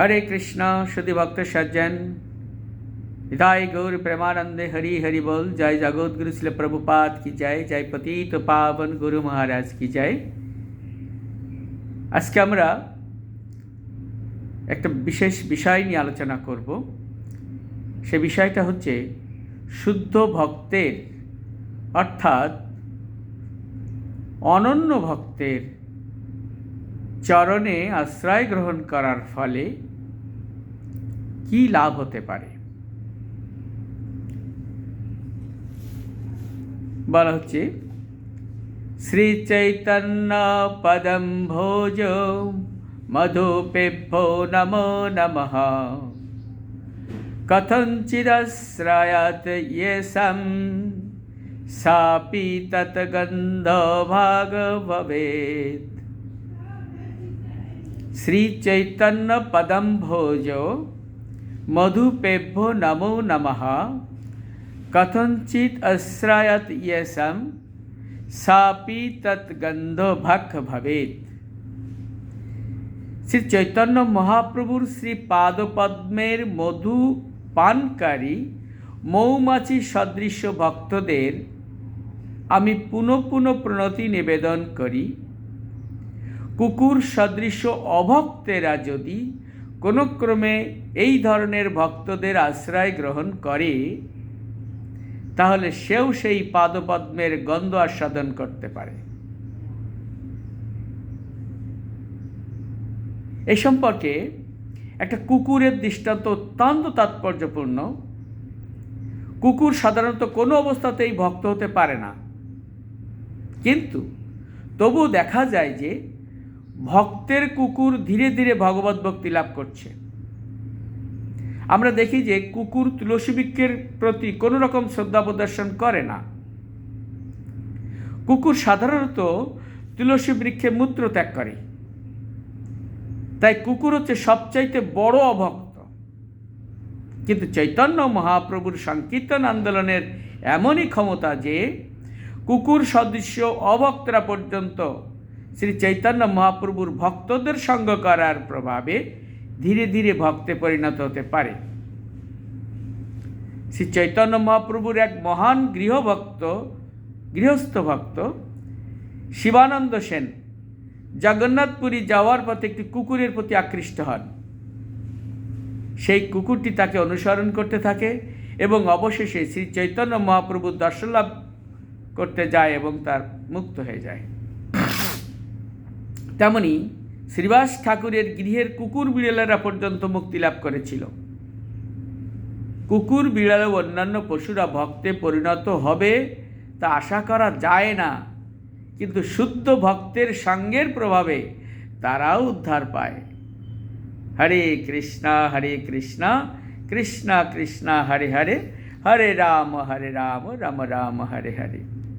হরে কৃষ্ণ শ্রুতি ভক্ত, সজ্জন। হৃদয় গৌর প্রেমানন্দে হরি হরি বল। জয় জগৎগুরু শিল প্রভুপাত কি জয়। জয় পতিত পাবন গুরু মহারাজ কি জয়। আজকে আমরা একটা বিশেষ বিষয় নিয়ে আলোচনা করব। সে বিষয়টা হচ্ছে শুদ্ধ ভক্তের, অর্থাৎ অনন্য ভক্তের চরণে আশ্রয় গ্রহণ করার ফলে কি লাভ হতে পারে? বলা হচ্ছে শ্রী চৈতন্য পদম ভোজ মধুপেভ্যো নমো নমঃ। কথঞ্চিদশ্রয়াত ইয়েষম সাপি তৎগন্ধ ভাগ ভবেত শ্রী চৈতন্য পদম ভোজ মধুপেভ্যো নমো নমঃ কথঞ্চিত আশ্রয়ত ইয়েষম সাপি তৎগন্ধ ভাগ ভবেত শ্রী চৈতন্য মহাপ্রভুর শ্রী পাদপদ্মের মধু পানকারী মৌমাছি সদৃশ্য ভক্তদের আমি পুনঃ পুনঃ প্রণতি নিবেদন করি কুকুর সদৃশ্য অভক্তেরা যদি কোনো ক্রমে এই ধরনের ভক্তদের আশ্রয় গ্রহণ করে, তাহলে সেও সেই পাদপদ্মের গন্ধ আস্বাদন করতে পারে। এ সম্পর্কে একটা কুকুরের দৃষ্টান্ত অত্যন্ত তাৎপর্যপূর্ণ। কুকুর সাধারণত কোনো অবস্থাতেই ভক্ত হতে পারে না। কিন্তু তবু দেখা যায় যে ভক্তের কুকুর ধীরে ধীরে ভগবত ভক্তি লাভ করছে। আমরা দেখি যে কুকুর তুলসী বৃক্ষের প্রতি কোনো রকম শ্রদ্ধা প্রদর্শন করে না। কুকুর সাধারণত তুলসী বৃক্ষে মূত্র ত্যাগ করে। তাই কুকুর হচ্ছে সবচাইতে বড় অভক্ত। কিন্তু চৈতন্য মহাপ্রভুর সংকীর্তন আন্দোলনের এমনই ক্ষমতা যে কুকুর সদৃশ্য অভক্তরা পর্যন্ত শ্রী চৈতন্য মহাপ্রভুর ভক্তদের সঙ্গ করার প্রভাবে ধীরে ধীরে ভক্তে পরিণত হতে পারে। শ্রী চৈতন্য মহাপ্রভুর এক মহান গৃহভক্ত, গৃহস্থ ভক্ত শিবানন্দ সেন জগন্নাথপুরী যাওয়ার পথে একটি কুকুরের প্রতি আকৃষ্ট হন। সেই কুকুরটি তাকে অনুসরণ করতে থাকে এবং অবশেষে শ্রী চৈতন্য মহাপ্রভুর দর্শন লাভ করতে যায় এবং তার মুক্ত হয়ে যায়। তেমনি শ্রীবাস ঠাকুরের গৃহের কুকুর বিড়ালেরা পর্যন্ত মুক্তি লাভ করেছিল। কুকুর, বিড়াল ও অন্যান্য পশুরা ভক্তে পরিণত হবে তা আশা করা যায় না। কিন্তু শুদ্ধ ভক্তের সঙ্গের প্রভাবে তারাও উদ্ধার পায়। হরে কৃষ্ণা হরে কৃষ্ণা কৃষ্ণা কৃষ্ণা, হরে হরে হরে রাম হরে রাম রাম রাম, হরে হরে।